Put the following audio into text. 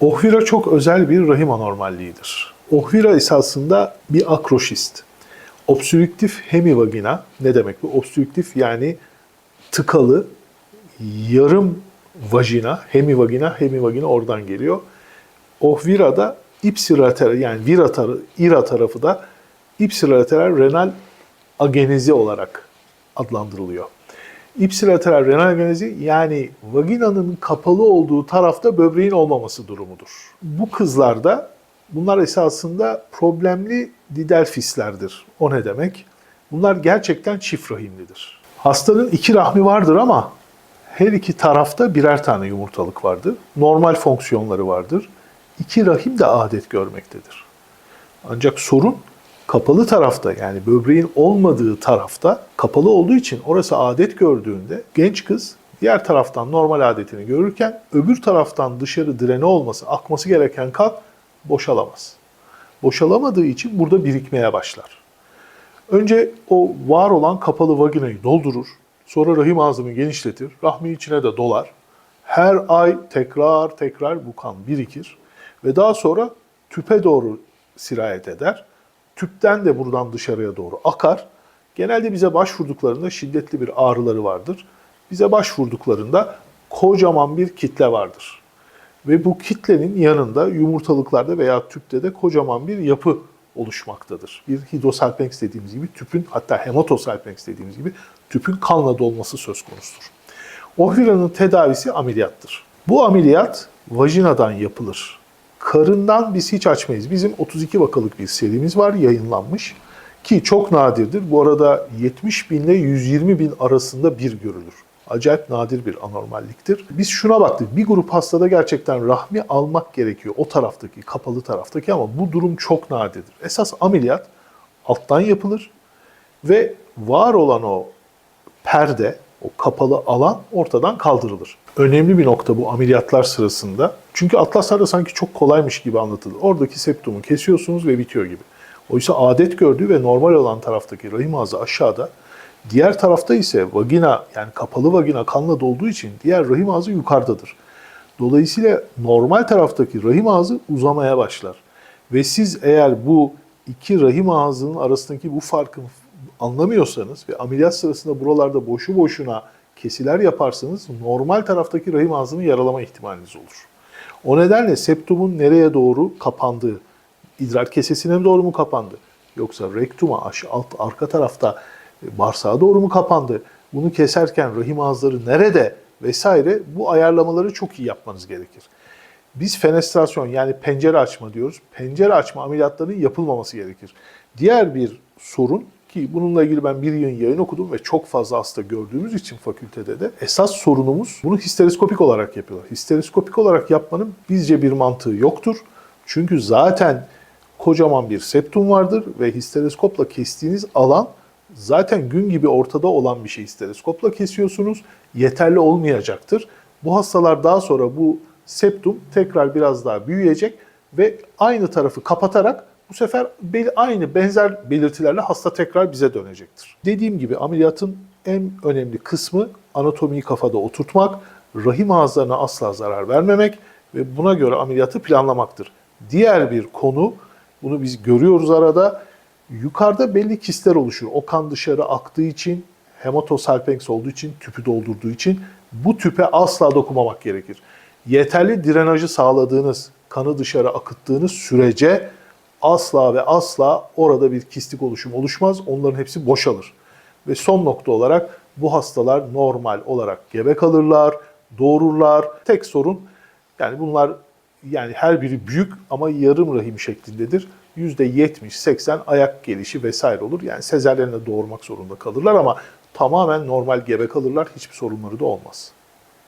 Ohvira çok özel bir rahim anormalliğidir. Ohvira esasında bir akroşist. Obstrüktif hemivagina ne demek bu? Obstrüktif yani tıkalı, yarım vajina, hemivagina, hemivagina oradan geliyor. Ohvira'da ipsilateral yani vira tarafı, ira tarafı da ipsilateral renal agenezi olarak adlandırılıyor. İpsilateral renal agenezi yani vaginanın kapalı olduğu tarafta böbreğin olmaması durumudur. Bu kızlarda bunlar esasında problemli didelfislerdir. O ne demek? Bunlar gerçekten çift rahimlidir. Hastanın iki rahmi vardır ama her iki tarafta birer tane yumurtalık vardır. Normal fonksiyonları vardır. İki rahim de adet görmektedir. Ancak sorun kapalı tarafta yani böbreğin olmadığı tarafta kapalı olduğu için orası adet gördüğünde genç kız diğer taraftan normal adetini görürken öbür taraftan dışarı direne olması, akması gereken kan boşalamaz. Boşalamadığı için burada birikmeye başlar. Önce o var olan kapalı vaginayı doldurur. Sonra rahim ağzını genişletir. Rahmin içine de dolar. Her ay tekrar tekrar bu kan birikir. Ve daha sonra tüpe doğru sirayet eder. Tüpten de buradan dışarıya doğru akar. Genelde bize başvurduklarında şiddetli bir ağrıları vardır. Bize başvurduklarında kocaman bir kitle vardır. Ve bu kitlenin yanında yumurtalıklarda veya tüpte de kocaman bir yapı oluşmaktadır. Bir hidrosalpinx dediğimiz gibi tüpün hatta hematosalpinx dediğimiz gibi tüpün kanla dolması söz konusudur. Ohvira'nın tedavisi ameliyattır. Bu ameliyat vajinadan yapılır. Karından biz hiç açmayız. Bizim 32 vakalık bir serimiz var yayınlanmış ki çok nadirdir. Bu arada 70 bin ile 120 bin arasında bir görülür. Acayip nadir bir anormalliktir. Biz şuna baktık. Bir grup hastada gerçekten rahmi almak gerekiyor. O taraftaki, kapalı taraftaki ama bu durum çok nadirdir. Esas ameliyat alttan yapılır ve var olan o perde, o kapalı alan ortadan kaldırılır. Önemli bir nokta bu ameliyatlar sırasında. Çünkü atlaslarda sanki çok kolaymış gibi anlatılır. Oradaki septumu kesiyorsunuz ve bitiyor gibi. Oysa adet gördüğü ve normal olan taraftaki rahim ağzı aşağıda, diğer tarafta ise vagina yani kapalı vagina kanla dolduğu için diğer rahim ağzı yukarıdadır. Dolayısıyla normal taraftaki rahim ağzı uzamaya başlar. Ve siz eğer bu iki rahim ağzının arasındaki bu farkın anlamıyorsanız ve ameliyat sırasında buralarda boşu boşuna kesiler yaparsanız normal taraftaki rahim ağzını yaralama ihtimaliniz olur. O nedenle septumun nereye doğru kapandığı, idrar kesesine doğru mu kapandı? Yoksa rektuma aşağı alt arka tarafta e, bağırsağa doğru mu kapandı? Bunu keserken rahim ağızları nerede vesaire bu ayarlamaları çok iyi yapmanız gerekir. Biz fenestrasyon yani pencere açma diyoruz. Pencere açma ameliyatlarının yapılmaması gerekir. Diğer bir sorun ki bununla ilgili ben bir yıl yayın okudum ve çok fazla hasta gördüğümüz için fakültede de esas sorunumuz bunu histeroskopik olarak yapıyorlar. Histeroskopik olarak yapmanın bizce bir mantığı yoktur. Çünkü zaten kocaman bir septum vardır ve histeroskopla kestiğiniz alan zaten gün gibi ortada olan bir şey histeroskopla kesiyorsunuz. Yeterli olmayacaktır. Bu hastalar daha sonra bu septum tekrar biraz daha büyüyecek ve aynı tarafı kapatarak bu sefer aynı benzer belirtilerle hasta tekrar bize dönecektir. Dediğim gibi ameliyatın en önemli kısmı anatomiyi kafada oturtmak, rahim ağızlarına asla zarar vermemek ve buna göre ameliyatı planlamaktır. Diğer bir konu, bunu biz görüyoruz arada, yukarıda belli kistler oluşur. O kan dışarı aktığı için, hematosalpinx olduğu için, tüpü doldurduğu için bu tüpe asla dokunmamak gerekir. Yeterli drenajı sağladığınız, kanı dışarı akıttığınız sürece asla ve asla orada bir kistik oluşum oluşmaz. Onların hepsi boşalır. Ve son nokta olarak bu hastalar normal olarak gebe kalırlar, doğururlar. Tek sorun yani bunlar yani her biri büyük ama yarım rahim şeklindedir. %70-80 ayak gelişi vesaire olur. Yani sezeryenle doğurmak zorunda kalırlar ama tamamen normal gebe kalırlar. Hiçbir sorunları da olmaz.